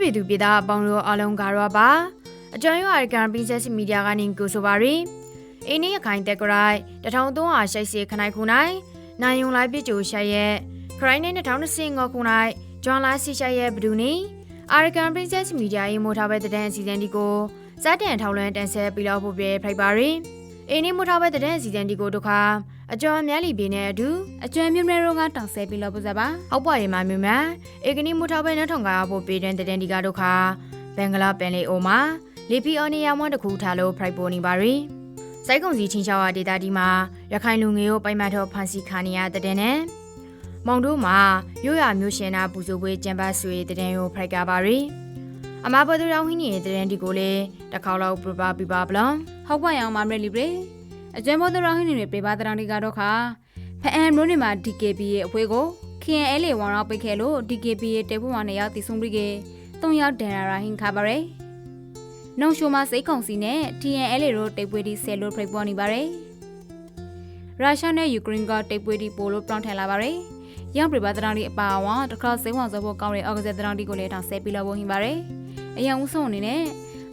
ပြည်သူပြည်သားအပေါင်းတို့အားလုံးကတော့ပါအကျွမ်းရောအကန်ပင်းဆက်မီဒီယာကနေကိုဆိုပါရီအင်းနီအခိုင်တက်ဂရိုက်တထောင်သုံးဟာရှိုက်စီခနိုင်ခုနိုင်နိုင်ယုံလိုက်ပြကြိုရှိုက်ရဲ့ခရိုင်းနဲ့2025ခုနိုင်ဂျွန်လာစီရှိုက်ရဲ့ဘဒူနီအာရကန်ပင်းဆက်မီဒီယာရေးမို့ထားပဲတဲ့အစီအစဉ်ဒီကိုစတင်ထောက်လွှမ်းတန်ဆက်ပြီးတော့ဖို့ပြဖိုက်ပါရီ အင်းနီမို့ထားပဲတဲ့အစီအစဉ်ဒီကိုဒုက္ခအကျော်အများလီပြင်းနဲ့အတူအကျွမ်းမြမဲရောကတောင်ဆဲပြီးလို့ပစပါအောက်ပွားရီမာမြူမန်ဧကနီမူထောက်ပဲနဲ့ထောင်ကားဖို့ပေးတဲ့တဲ့ဒီကဒုက္ခဘင်္ဂလားပင်လေအိုမှာလီပီအော်နီယာမွန်တခုထားလို့ဖရိုက်ပေါ်နေပါရီစိုက်ကုံစီချင်းချောင်းဝဒေတာဒီမှာရခိုင်လူငယ်ကိုပိုင်မတ်ထောဖန်စီခါနီယာတဲ့တဲ့နဲ့မောင်တို့မှာရိုးရမျိုးရှင်နာပူဇော်ပွဲကျမ်းပါဆွေတဲ့တဲ့ကိုဖရိုက်ကပါရီ အမဘဒူရောင်းဟင်းနေတဲ့တဲ့ဒီကိုလေတစ်ခေါက်လောက်ပြပပြပါဘလန်ဟုတ်ပါရအောင်မမရလီပရေအကျွမ်းဘောတရောဟင်းနေပြေပါတရန်ဒီကတော့ခါဖအန်မလို့နေမှာ DKB ရဲ့အဖွဲကို KNL ဝန်ရောက်ပိတ်ခဲ့လို့ DKB ရဲ့တေဖို့ဝါနေရောက်တည်ဆုံပြီးကေ၃ရောက်ဒန်ရာဟင်ခါပါရယ်နှုံရှိုမှာစိတ်ကုံစီနဲ့ TNL တို့တိတ်ပွေးဒီဆယ်လို့ဖိတ်ပေါ်နေပါရယ်ရုရှားနဲ့ယူကရိန်းကတိတ်ပွေးဒီပိုလို့ပြောင်းထန်လာပါရယ်ရောင်ပြပါတရန်ဒီအပါအဝါတခါစိတ်ဝင်စားဖို့ကောင်းတဲ့အော်ဂဇက်တရန်ဒီကိုလည်းထောင်ဆဲပြီးလို့ဝင်ပါရယ် အရင်ဦးဆုံးအနေနဲ့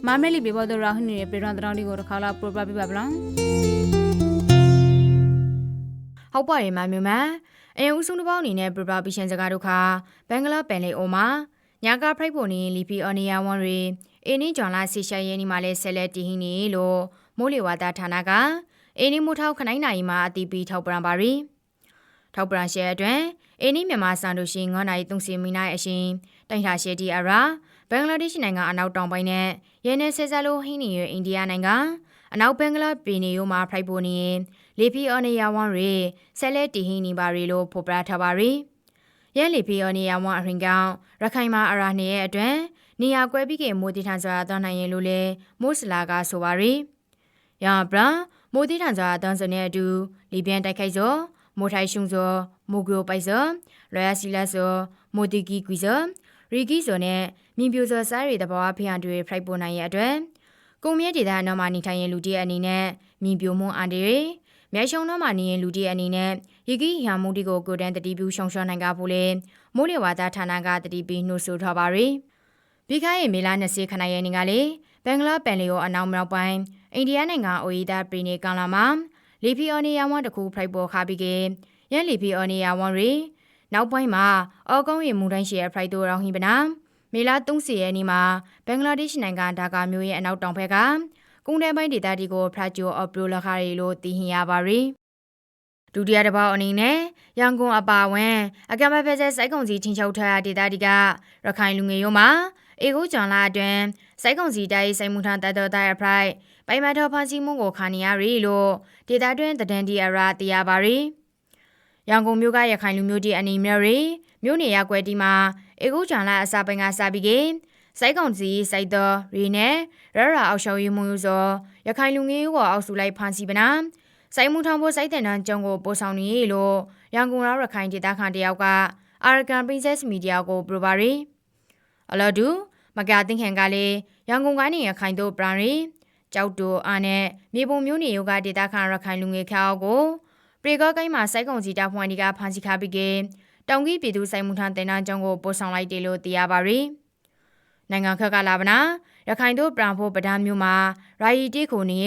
မမရလီပြေပေါ်တော့ရဟင်းနေတဲ့ပြေရန်တရန်ဒီကိုတစ်ခါလောက်ပရိုပပြပါဗလားဟုတ်ပါတယ်မမြမအရင်ဦးဆုံးတစ်ပေါက်အနေနဲ့ပရပပီရှင်စကားဒုက္ခဘင်္ဂလားပင်လေအိုမှာညာကာဖရိုက်ပေါ်နေလီပီအော်နီယာဝန်ရီအင်းနီဂျွန်လာဆီရှာရဲနီမှာလဲဆဲလက်တီဟင်းနေလို့မိုးလေဝသဌာနကအင်းနီမိုးထောက်ခနိုင်နိုင်မှာအတီးပြီးထောက်ပံပါရီထောက်ပံရှဲအတွင်းအင်းနီမြန်မာစံတို့ရှိ9နိုင်30မိနစ်အရှင်တိုင်ထာရှဲတီအရာ ဘင်္ဂလားဒေ့ရှ်နိုင်ငံအနောက်တောင်ပိုင်းနဲ့ရဲနယ်ဆဲဆာလိုဟင်းနေရအိန္ဒိယနိုင်ငံအနောက်ဘင်္ဂလားပြည်နယ်ရိုးမှာဖရိုက်ပေါ်နေလေပီအော်နီယာဝန်ရီဆဲလက်တီဟင်းနေပါရီလို့ဖော်ပြထားပါရီရဲလေပီအော်နီယာဝန်အရင်ကောင်ရခိုင်မှာအရာနေရဲ့အတွင်းနေရာကွဲပြီးကမိုးတိထန်စွာသွားနိုင်ရင်လို့လေမိုးစလာကဆိုပါရီရဘရာမိုးတိထန်စွာသွားစတဲ့အတူလီပြန်တိုက်ခိုက်စောမိုးထိုင်ရှုံစောမိုးဂရိုပိုက်စောရရစီလာစောမိုးတီကီကွီစော ရီကီစောနဲ့မြင်ပြိုစောစားရီတဘောဖျံတွေဖရိုက်ပေါ်နိုင်ရဲ့အတွက်ကုံမြဲဒေသနော်မှာနေထိုင်ရင်လူတည်းအနေနဲ့မြင်ပြိုမှုအန်ဒီရီမြဲရှုံတော့မှနေရင်လူတည်းအနေနဲ့ရီကီဟန်မူတီကိုကိုတန်တတိပြူရှောင်းရှောင်းနိုင်ကဖို့လေမိုးလေဝါသဌာနကတတိပြီးနှိုးဆိုထားပါရီပြီးခိုင်းရင်မေလာ20ခဏရဲ့နေကလေဘင်္ဂလားပန်လီယိုအနောက်မြောက်ပိုင်းအိန္ဒိယနိုင်ငံအိုရီဒါပြည်နယ်ကန်လာမှာလီဖီအော်နီယာဝန်တခုဖရိုက်ပေါ်ခါပြီးကရဲလီဖီအော်နီယာဝန်ရီ နောက်ပိုင်းမှာအော်ကုန်းရီမူတိုင်းရှီရဲ့ဖရိုက်တိုရောင်းဟိပနာမေလာ30ရက်နေ့မှာဘင်္ဂလားဒေ့ရှ်နိုင်ငံဒါကာမြို့ရဲ့အနောက်တောင်ဘက်ကကုန်းတဲပိုင်းဒေသတီကိုဖရာဂျိုအော်ပလိုလခရီလို့သိဟင်ရပါရီဒုတိယတစ်ပေါက်အနေနဲ့ရန်ကုန်အပါအဝင်အကမဖက်ဆက်စိုက်ကုံစီချင်းချုပ်ထားတဲ့ဒေသတီကရခိုင်လူငယ်ရုံးမှာအေကိုဂျွန်လာအတွင်းစိုက်ကုံစီတိုင်းစိုက်မှုထန်တတော်တိုင်အဖရိုက်ပိုင်မတော်ဖန်စီမှုကိုခါနေရရီလို့ဒေတာတွင်တဒန်ဒီအရာသိရပါရီ ရန်ကုန်မြို့ကရခိုင်လူမျိုးတီအနီမြရီမြို့နေရကွယ်တီမှာအေကိုဂျွန်လာအစာပိုင်ကစားပြီးကစိုက်ကုံစီစိုက်တော်ရီနဲ့ရရအောက်ရှောင်းရီမှုစောရခိုင်လူငယ်ကိုအောက်စုလိုက်ဖန်စီပနာစိုက်မှုထောင်ဖို့စိုက်တဲ့နန်းကျုံကိုပို့ဆောင်နေလို့ရန်ကုန်ရခိုင်ဒေတာခန်တယောက်ကအာရကန်ပရင်ဆက်မီဒီယာကိုပရိုပါရီအလော်ဒူမကတင်ခင်ကလေးရန်ကုန်ကနေရခိုင်တို့ပရန်ရီကြောက်တူအားနဲ့မြေပုံမျိုးနေယောဂဒေတာခန်ရခိုင်လူငယ်ခေါကို ပရေကောကိုင်းမှာစိုက်ကုံစီတာဖွန်ဒီကဖန်စီခါပြီးကတောင်ကြီးပြည်သူစိုက်မှုထန်တင်နန်းကျုံကိုပို့ဆောင်လိုက်တယ်လို့သိရပါရီနိုင်ငံခက်ကလာဗနာရခိုင်တို့ပရန်ဖို့ပဒမ်းမျိုးမှာရာယီတီခုနေ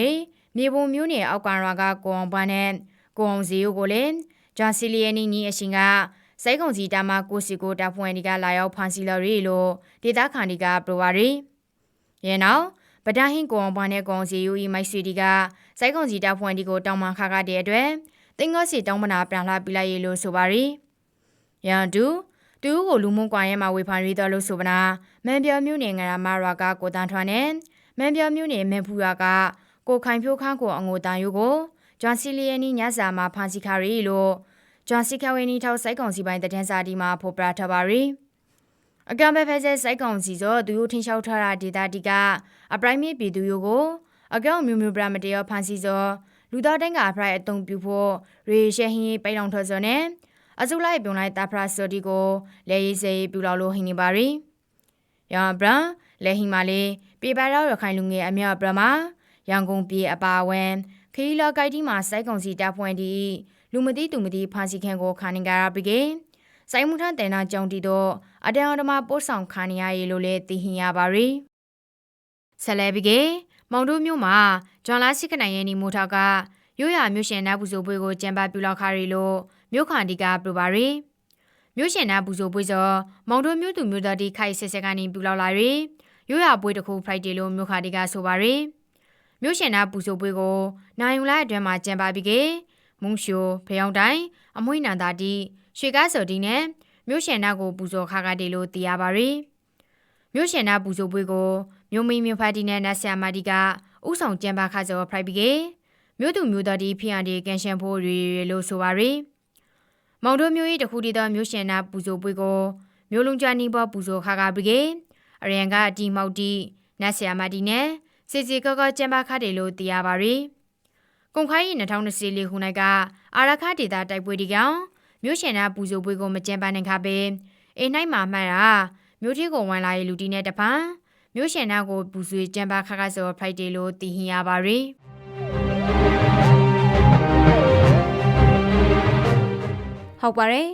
မြေပုံမျိုးနေအောက်ကန်ရွာကကိုအောင်ပန်းနဲ့ကိုအောင်စီယိုကိုလည်းဂျာစီလီယနီနီအရှင်ကစိုက်ကုံစီတာမကိုစီကိုတာဖွင့်ဒီကလာရောက်ဖန်စီလရီလို့ဒေတာခန်ဒီကပရိုဝါရီရဲနောက်ဗဒါဟင်ကိုအောင်ပန်းနဲ့ကိုအောင်စီယိုဤမိုက်စီဒီကစိုက်ကုံစီတာဖွင့်ဒီကိုတောင်းမှခါခတဲ့အတွက် တင်းကောစီတောင်းမနာပြန်လာပြလိုက်ရလို့ဆိုပါရီရန်တူတူကိုလူမှုကွာရဲမှာဝေဖန်ရတော်လို့ဆိုပနာမန်ပြောမျိုးနေငရာမရွာကကိုတန်ထွန်းနဲ့မန်ပြောမျိုးနေမန်ဖူရွာကကိုခိုင်ဖြိုးခန်းကိုအငိုတန်ယိုကိုဂျွန်စီလီယနီညစာမှာဖန်စီခါရီလို့ဂျွန်စီခဝေနီထောက်စိုက်ကောင်စီပိုင်းတန်းစာဒီမှာဖော်ပြထားပါရီအကံပဲဖဲဆဲစိုက်ကောင်စီဆိုသူတို့ထင်းလျှောက်ထားတာဒေတာတီကအပရိုင်မေပြည်သူယိုကိုအကောင့်မျိုးမျိုးပရမတရဖန်စီစော လူသားတိုင်းကအဖရိုက်အတုံပြဖို့ရေရှဲဟင်းပိုင်တော်ထော်စောနဲ့အစုလိုက်ပြုံလိုက်တာဖရာစောဒီကိုလဲရေးစေပြူလောက်လို့ဟင်းနေပါရီရန်ဘရန်လဲဟင်းမလေးပြေပါတော့ရခိုင်လူငယ်အမြောက်ပရမရန်ကုန်ပြည်အပါဝဲခီလာကိုက်တီမှာစိုက်ကုံစီတပ်ဖွင့်တီလူမသိသူမသိဖာစီခန်ကိုခါနေကြရပြီကေစိုင်းမှုထန်တဲ့နာကြောင့်တီတော့အတန်အဓမ္မပို့ဆောင်ခံရရလို့လည်းသိဟင်ရပါရီဆက်လက်ပြီးက မောင်တို့မျိုးမှာဂျွန်လာစစ်ကနိုင်ရဲ့နီမိုထာကရိုးရမျိုးရှင်နာပူဇိုပွဲကိုကြံပါပြလောက်ခါရီလို့မြို့ခန္ဒီကပြပါရီမြို့ရှင်နာပူဇိုပွဲစောမောင်တို့မျိုးသူမျိုးသားဒီခိုက်ဆက်ဆက်ကနေပြလောက်လာရီရိုးရပွဲတစ်ခု Friday လို့မြို့ခါဒီကဆိုပါရီမြို့ရှင်နာပူဇိုပွဲကိုနိုင်ယူလိုက်အတွင်းမှာကြံပါပြီးကမုံရှိုဖျောင်းတိုင်းအမွှေးနန္တာတီရွှေကားစော်ဒီနဲ့မြို့ရှင်နာကိုပူဇော်ခါကတေလို့သိရပါရီမြို့ရှင်နာပူဇော်ပွဲကို မြို့မီမြို့ဖတ်တီနဲ့နတ်ဆာမာတီကဥဆောင်ကြံပါခါစော်ဖရိုက်ပြီးကမြို့သူမြို့သားဒီဖီယန်ဒီကန်ရှင်ဖိုးရီလို့ဆိုပါရီမောင်တို့မျိုး၏တခုတည်းသောမြို့ရှင်နာပူဇော်ပွဲကိုမြို့လုံးချနီဘောပူဇော်ခါကပြီးကအရန်ကအတီမောက်တီနတ်ဆာမာတီနဲ့စီစီကောကောကြံပါခါတေလို့သိရပါရီကုန်ခိုင်းရီ2024ခုနှစ်ကအာရခဒေတာတိုက်ပွဲဒီကောင်မြို့ရှင်နာပူဇော်ပွဲကိုမကြံပါနိုင်ခါပဲအိမ်နိုင်မှာမှတ်တာမြို့ထီကိုဝင်လာရလူတီနဲ့တပန်း မြို့ရှင်နာကိုပူဇော်ကြံပါခါခါစော Friday လို့တည်ဟင်ရပါရီဟုတ်ပါတယ်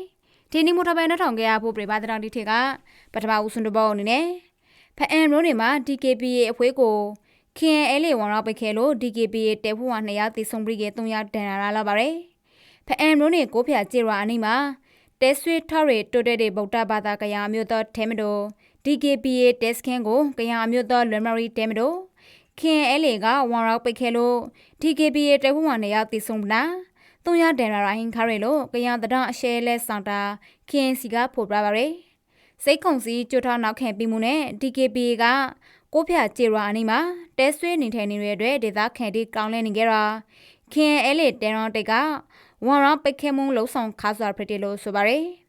ဒီနေ့မို့ထပိုင်နှထောင်ကြရဖို့ပြပါတတော်ဒီထေကပထမဦးစွန်တဘောအနေနဲ့ဖအန်ရိုးနေမှာ DKPA အဖွဲကို KNL ဝန်ရောက်ပိတ်ခဲလို့ DKPA တဲဖို့ဝ200တိဆုံပြီးက300ဒန်လာလာပါတယ်ဖအန်ရိုးနေကိုဖျာကြေရွာအနိမှာတဲဆွေထော်ရီတိုတဲ့တဲ့ဗုဒ္ဓဘာသာကရာမျိုးတော်ထဲမတော် DKPA တက်စခင်းကိုကရာမျိုးတော်လွန်မရီတဲမတော် KNL ကဝန်ရောက်ပိတ်ခဲလို့ DKPA တဲဖို့ဝ200တိဆုံလားတုံရဒန်ရာဟင်ခါရဲလို့ကရန်တဒအရှဲလဲဆောင်တာ KNC ကဖော်ပြပါရယ်စိတ်ခုံစီကျွထောက်နောက်ခံပြီးမှုနဲ့ DKP ကကိုဖျာကြေရွာအနီးမှာတဲဆွေးနေထိုင်နေတဲ့အတွက်ဒေသခံတွေကောင်းလဲနေကြတာ KNL တဲရွန်တိတ်ကဝန်ရောပိတ်ခဲမှုလှုံ့ဆော်ခါစွာဖြစ်တယ်လို့ဆိုပါရယ်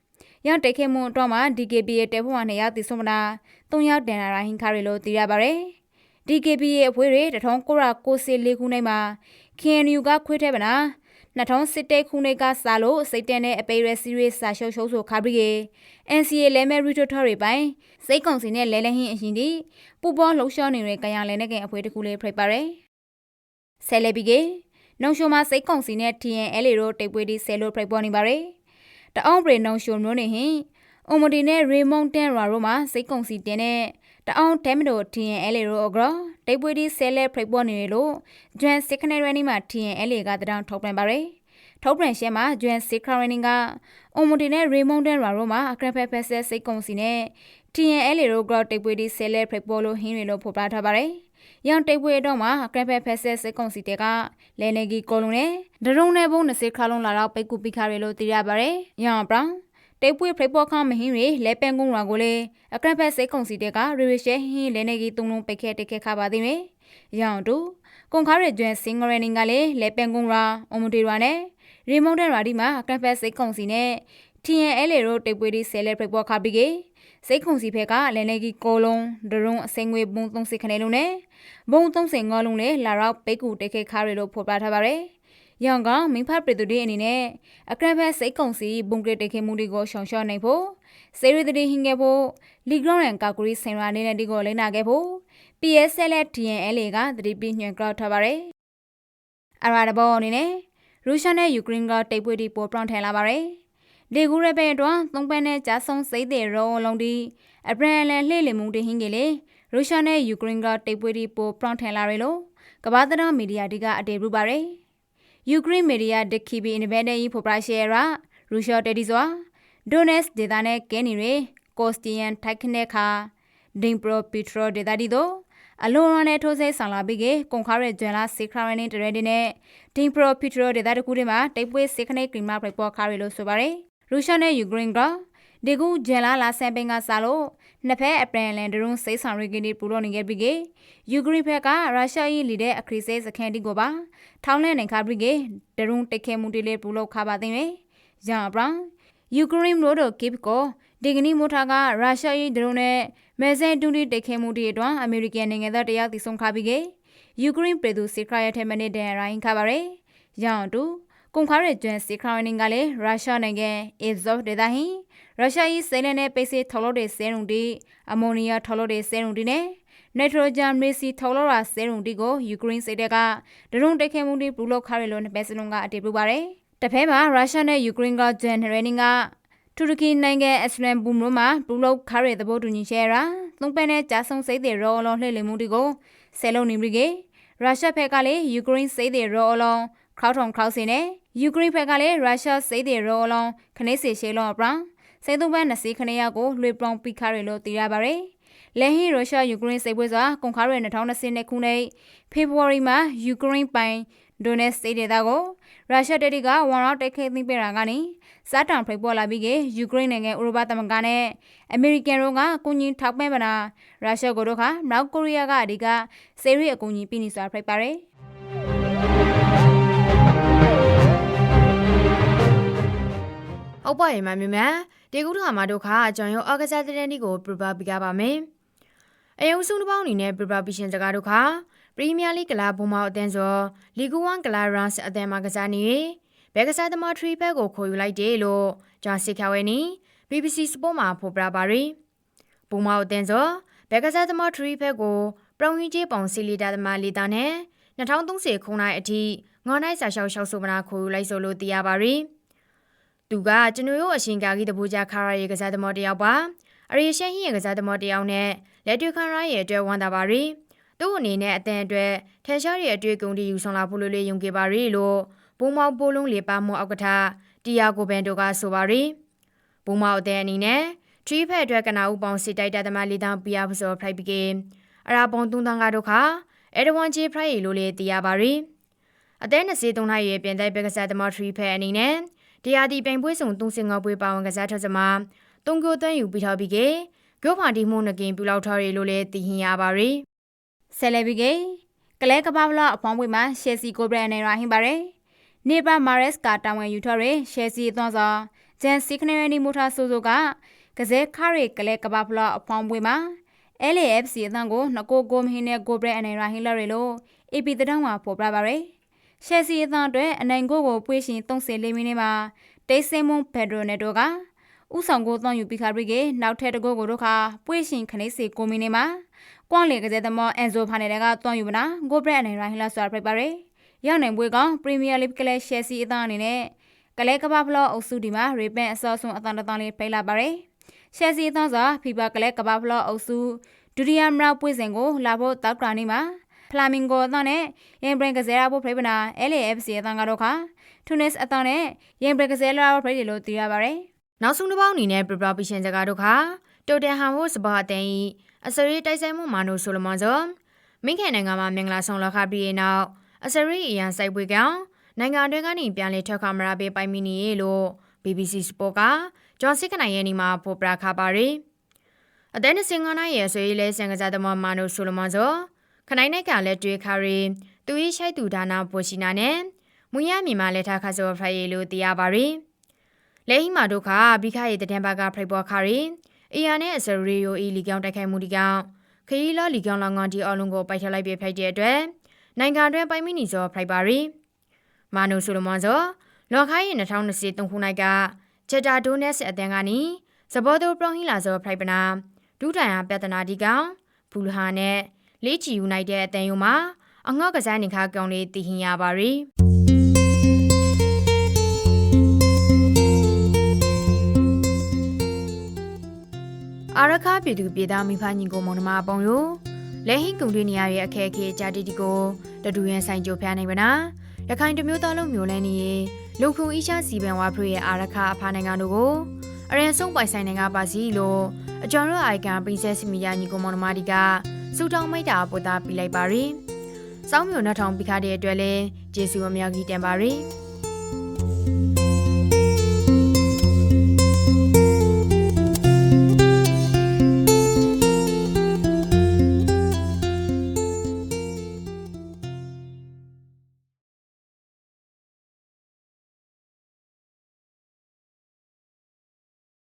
ရန်တိတ်ခဲမှုတော့မှာ DKP ရဲ့တဲဖို့နဲ့ရသည်ဆုံးမနာ၃ရောက်တန်ရာဟင်ခါရဲလို့သိရပါရယ် DKP ရဲ့အဖွေးတွေတထုံးကိုရာကိုစီလေးခုနိုင်မှာ KNU ကခွေးထဲပနာ2017ခုနှစ်ကစလို့စိတ်တန်တဲ့အပေရစီရီစာရှုပ်ရှုပ်ဆိုခါပြီး NCA လဲမဲရီတိုထော်တွေပိုင်းစိတ်ကုံစီနဲ့လဲလဲဟင်းအရင်ဒီပူပေါ်လှုပ်ရှားနေတဲ့ကရလဲနဲ့ကအဖွဲတစ်ခုလေးဖိတ်ပါရယ်ဆယ်လေပြီးကနှုံရှိုမှာစိတ်ကုံစီနဲ့ TNL တို့တိတ်ပွေးဒီဆယ်လို့ဖိတ်ပေါ်နေပါရယ် တအောင်ပရေနှုံရှိုမျိုးနေဟင်အုံမဒီနဲ့ရေမုန်တန်ရာတို့မှာစိတ်ကုံစီတင်တဲ့တအောင်တဲမတို့ TNL တို့အကြောတိတ်ပွေးဒီဆဲလဲဖိတ်ပေါ်နေလို့ဂျွန်စစ်ခနယ်ရနီမှာ TNL ကတတောင်ထုတ်ပြန်ပါရယ်ထုတ်ပြန်ရှဲမှာဂျွန်စစ်ခရနီကအုံမဒီနဲ့ရေမုန်တန်ရာတို့မှာအကရဖက်ဖက်ဆဲစိတ်ကုံစီနဲ့ TNL တို့ကတိတ်ပွေးဒီဆဲလဲဖိတ်ပေါ်လို့ဟင်းတွေလို့ဖော်ပြထားပါရယ် ရန်တိတ်ပွေတော့မှာကရဖက်ဖက်ဆဲစိတ်ကုံစီတဲ့ကလဲနေကြီးကောလုံးနဲ့ဒရုံနဲ့ဘုံ20ခါလုံးလာတော့ပိတ်ကူပိခါရလို့သိရပါရယ်ရန်ပရောင်တိတ်ပွေဖိပေါ်ခမဟင်းရီလဲပန်ကုန်းရွာကိုလေအကရဖက်စိတ်ကုံစီတဲ့ကရီရီရှဲဟင်းလဲနေကြီးတုံလုံးပိတ်ခဲတက်ခဲခါပါသိမယ်။ရောင်တူကွန်ခါရကျွန်းစင်ဂရနင်းကလေလဲပန်ကုန်းရွာအုံမတီရွာနဲ့ရီမုန်တဲ့ရွာဒီမှာအကရဖက်စိတ်ကုံစီနဲ့ TNL တို့တိတ်ပွေဒီဆဲလဲဖိပေါ်ခါပြီးကေ စိတ်ခုံစီဖက်ကလဲနေကြီးကိုလုံးဒရုံအစိငွေဘုံ30ခနဲလုံးနဲ့ဘုံ30ငေါလုံးနဲ့လာရောက်ပိတ်ကူတက်ခဲခါရလို့ဖော်ပြထားပါရယ်။ရောင်ကမင်းဖတ်ပြည်သူတွေအနေနဲ့အကရဘက်စိတ်ကုံစီဘုံကရတက်ခဲမှုတွေကိုရှောင်ရှော့နိုင်ဖို့စေရီတတိဟင်ခဲ့ဖို့လီဂရောင်းရန်ကာကူရီစင်ရာနေနဲ့ဒီကိုလိမ့်နာခဲ့ဖို့ PSL TNL ကသတိပြညွှန်ကြောက်ထားပါရယ်။အရာတဘောအနေနဲ့ရုရှားနဲ့ယူကရိန်းကတိတ်ပွေဒီပေါ်ပြောင်းထန်လာပါရယ်။ လေကူရပဲတော့သုံးပန်းနဲ့ကြာဆုံးစိတ်တဲ့ရောလုံးဒီအပရန်လန်လှေ့လေမှုတဟင်းကလေးရုရှားနဲ့ယူကရိန်းကတိတ်ပွေဒီပေါ်ပြောင်းထန်လာရလို့ကမ္ဘာသတင်းမီဒီယာတွေကအတေပြုပါရယ်။ယူကရိန်းမီဒီယာဒခီဘီအင်ဒီပန်ဒန့်ကြီးဖော်ပြရှယ်ရာရုရှားတက်ဒီစွာဒိုနက်စ်ဒေတာနဲ့ကဲနီရီကော့စတီယန်ထိုက်ခနဲ့ခါဒင်ပရိုပီထရိုဒေတာဒီတို့အလွန်ရနဲ့ထိုးစိဆောင်လာပြီးကကွန်ခါရဲဂျွန်လာစီခရာရင်းတရဲဒီနဲ့ဒင်ပရိုပီထရိုဒေတာတကူတွေမှာတိတ်ပွေးစိခနဲ့ကရီမာပြပေါ်ခါရီလို့ဆိုပါတယ် ရုရှားနဲ့ယူကရိန်းကဒီကူဂျန်လာလာဆန်ပင်ကစားလို့နှစ်ဖက်အပရန်လန်ဒရုံစိတ်ဆောင်ရီကင်းဒီပူလို့နေခဲ့ပြီးကယူကရိန်းဘက်ကရုရှားရေးလီတဲ့အခရီးစဲစခန်းတီကိုပါထောင်းလဲနိုင်ခါပြီးကဒရုံတိတ်ခဲမှုတီလေးပူလို့ခါပါသိမယ်။ဂျန်ဘရောင်ယူကရိန်းလို့တော့ကိပကိုဒီကနေ့မိုထားကရုရှားရေးဒရုံနဲ့မဲဆဲတူတီတိတ်ခဲမှုတီအတွက်အမေရိကန်နိုင်ငံသားတရားသိဆုံးခါပြီးကယူကရိန်းပြည်သူစစ်ခရရဲ့ထဲမနေတဲ့ရိုင်းခါပါရယ်။ရောင်တူ ကုန်ခါရဲကျွန်းစစ်ခရိုနင်းကလည်းရုရှားနိုင်ငံအစ်ဇော့ဒေသဟင်ရုရှား၏စိလန်နဲ့ပိစေထော်လို့တဲ့ဆဲရုံတီအမိုနီယာထော်လို့တဲ့ဆဲရုံတီနဲ့နိုက်ထရိုဂျန်မေစီထော်လို့ရာဆဲရုံတီကိုယူကရိန်းစစ်တပ်ကဒရုန်းတိုက်ခိုက်မှုတွေပြုလုပ်ခါရလို့နှစ်ပတ်စလုံးကအတည်ပြုပါတယ်။တစ်ဖက်မှာရုရှားနဲ့ယူကရိန်းကဂျန်နရနင်းကတူရကီနိုင်ငံအစ္စလမ်ဘူမြို့မှာဘူလောက်ခါရဲသဘောတူညီချက်ရာသုံးပန်းနဲ့ကြာဆုံးစိတ်တဲ့ရောအလောလှည့်လည်မှုတွေကိုဆယ်လုံးနေပြီကေရုရှားဘက်ကလည်းယူကရိန်းစိတ်တဲ့ရောအလော ခေါထောင်ခေါစင်နဲ့ယူကရိန်းဘက်ကလည်းရုရှားစိတ်တဲ့ရောအလောခနေစီရှေလောပရန်စိတ်သုံးပန်း20ခနေရကိုလွေပလောင်ပိခါရဲလို့တည်ရပါတယ်လက်ဟီရုရှားယူကရိန်းစိတ်ပွဲစွာကွန်ခါရဲ2020ခုနှစ်ဖေဖော်ဝါရီမှာယူကရိန်းပိုင်ဒိုနက်စ်ဒေသကိုရုရှားတပ်တွေကဝန်ရောက်တိုက်ခိုက်သိမ်းပြတာကနေစားတောင်ဖိတ်ပေါ်လာပြီးကယူကရိန်းနိုင်ငံဥရောပသမဂ္ဂနဲ့အမေရိကန်တို့ကကုညီထောက်ပံ့ပနာရုရှားကိုတို့ကမြောက်ကိုရီးယားကအဓိကစေရီအကူအညီပေးနေစွာဖိတ်ပါတယ် ဟုတ်ပါရဲ့မမြမဒီကုထောင်မှာဒုက္ခအကြောင်းရောအောက်ကစားတဲ့တဲ့ဒီကိုပြပပြကြပါမယ်အယုံစုတစ်ပေါင်းအနေနဲ့ပြပပရှင်စကားဒုက္ခပရီးမီးယားလိကလာဘုံမောက်အသင်းစောလီဂူဝမ်ကလာရန်စ်အသင်းမှာကစားနေဘဲကစားသမားထရီဘက်ကိုခေါ်ယူလိုက်တယ်လို့ဂျာစီခါဝဲနီ BBC Sport မှာဖော်ပြပါရီဘုံမောက်အသင်းစောဘဲကစားသမားထရီဘက်ကိုပရောင်ကြီးကျေးပေါင်စီလီတာသမားလီတာနဲ့2030ခုနှစ်အထိငေါ်နိုင်စာရှောက်ရှောက်ဆိုမနာခေါ်ယူလိုက်ဆိုလို့သိရပါရီ သူကကျွန်တော်တို့အရှင်ကာကြီးတပူကြခါရရဲ့ကစားသမားတယောက်ပါအရီရှန်ဟီရဲ့ကစားသမားတယောက်နဲ့လက်တွေ့ခန်ရရဲ့အတွက်ဝန်တာပါရီသူ့အနေနဲ့အတန်အတွက်ထန်ရှားရဲ့အတွေ့အကြုံတွေယူဆောင်လာဖို့လိုလေယုံကြပါရီလို့ဘုံမောက်ပိုးလုံးလေပါမောအောက်ကထတီယာကိုဘန်တို့ကဆိုပါရီဘုံမောက်အတဲ့အနေနဲ့ထရီဖက်အတွက်ကနာဦးပေါင်းစစ်တိုက်တာသမားလေးတောင်ပြရဖို့ဆိုဖရိုက်ပီကေအရာပုံသုံးတန်းကားတို့ခါအဲဒဝန်ချေဖရိုက်လို့လေတီယာပါရီအသက်23နှစ်ရဲ့ပြင်တိုက်ဘက်ကစားသမားထရီဖက်အနေနဲ့ တရားဒီပြိုင်ပွဲဆောင်35ပွဲပါဝင်ကစားထစမှာတုံကိုသွန်းယူပြီးထားပြီးကေဂိုဖာဒီမိုနကင်ပြလောက်ထားရလို့လေသိဟင်ရပါရီဆယ်လဘီကေကလဲကပပလာအဖောင်းပွေမှာရှယ်စီကိုဘရန်နဲ့ရာဟင်ပါတယ်နေပါမာရက်စ်ကတာဝန်ယူထားရရှယ်စီအသွန်းစောဂျန်စီခနေရနီမိုတာဆိုဆိုကကစဲခါရီကလဲကပပလာအဖောင်းပွေမှာ LAFC အသံကိုနကိုကိုမဟင်းနဲ့ကိုဘရက်အနေရာဟင်လာရလို့ AP တတောင်းမှာပေါ်ပြပါရယ် ရှယ်စီအသံအတွက်အနိုင်ကိုကိုပွေးရှင်34မိနစ်မှာတိတ်ဆင်းမွန်ဘက်ဒရိုနယ်တို့ကဥဆောင်ကိုသွန်ယူပြီးခါရီကေနောက်ထပ်တကောကိုတို့ခါပွေးရှင်ခနေစီကိုမီနေမှာကွန်လေကတဲ့သမောအန်ဇိုဖာနယ်ကတွန်ယူမနာဂိုဘရက်အနေရိုင်းလာဆွာပြပါရယ်ရောက်နိုင်ပွဲကောင်ပရီးမီးယားလိဂ်ကလေးရှယ်စီအသံအနေနဲ့ကလေးကပဖလောအုပ်စုဒီမှာရေပန်အစောဆုံးအသံတန်းလေးဖိလာပါရယ်ရှယ်စီအသံစာဖီဘာကလေးကပဖလောအုပ်စုဒုတိယမရောက်ပွဲစဉ်ကိုလာဖို့တောက်တာနေမှာ ဖလာမင်ဂိုအသံနဲ့ယန်ဘရင်ကစားရဖို့ဖိပနာ LAFC အသံကတော့ခါတူနစ်အသံနဲ့ယန်ဘရင်ကစားလာဖို့ဖိတယ်လို့သိရပါရယ်နောက်ဆုံးတစ်ပေါင်းအနေနဲ့ပြပပရှင်စကားတို့ခါတိုတန်ဟမ်ဟိုစဘာအတန်ဤအစရီတိုက်ဆိုင်မှုမာနိုဆိုလမွန်ဇောမင်းခင်နိုင်ငံမှာမင်္ဂလာဆောင်လာခပြီးနောက်အစရီအရန်စိုက်ပွေကောင်နိုင်ငံတွင်းကနေပြန်လည်ထွက်ခွာမရပေးပိုင်မီနီလို့ BBC Sport ကဂျွန်စစ်ခနိုင်ရဲ့နီမှာဖော်ပြခပါရီအသက်25နှစ်ရဲ့ဆွေးလဲစံကစားသမားမာနိုဆိုလမွန်ဇော ခနိုင်နိုင်ကလည်းတွေ့ခါရီသူ၏ရှိုက်သူဒါနာပိုရှိနာနဲ့မွေရမြန်မာလက်ထားခါစောဖရိုင်လို့သိရပါရီလဲဟီမာတို့ကဘိခရဲ့တတဲ့ဘကဖရိုက်ပေါ်ခါရီအီယာနဲ့အစရီယိုအီလီကောင်တိုက်ခိုက်မှုဒီကောင်ခရီးလာလီကောင်လောင်ကောင်ဒီအလုံးကိုပိုက်ထလိုက်ပြဖိုက်တဲ့အတွက်နိုင်ငံတွင်းပိုင်မီနီဇောဖရိုက်ပါရီမာနိုဆိုလမွန်ဇောလော်ခိုင်းရင်2023ခုနှစ်ကချက်တာဒိုနက်စ်အတန်းကနီဇဘောတိုပရောဟီလာဇောဖရိုက်ပနာဒူးတိုင်ဟာပြဿနာဒီကောင်ဘူလဟာနဲ့ လေးချီယူနိုင်တဲ့အတန်းယုံမှာအငေါ့ကစားနေခါကောင်လေးတည်ဟင်ရပါရီအာရခပြည်သူပြည်သားမိဖညီကိုမောင်နှမအပေါင်းတို့လက်ဟိကုံတွေနေရရဲ့အခက်အခဲကြာတီတီကိုတတူရင်ဆိုင်ကြိုဖျားနိုင်ပါနာရခိုင်တမျိုးသားလုံးမျိုးလဲနေရင်လုံခုံအီရှာစီပန်ဝါဖရရဲ့အာရခအဖာနိုင်ငံတို့ကိုအရင်ဆုံးပိုင်ဆိုင်နိုင်ငံပါစီလို့အကျော်ရအိုင်ကန်ပရင်ဆက်မီယာညီကိုမောင်နှမဒီက စူတောင်းမိတ်တာပို့တာပြလိုက်ပါရီစောင်းမျိုးနှထောင်ပြခတဲ့အတွက်လဲကျေးဇူးအများကြီးတင်ပါရီ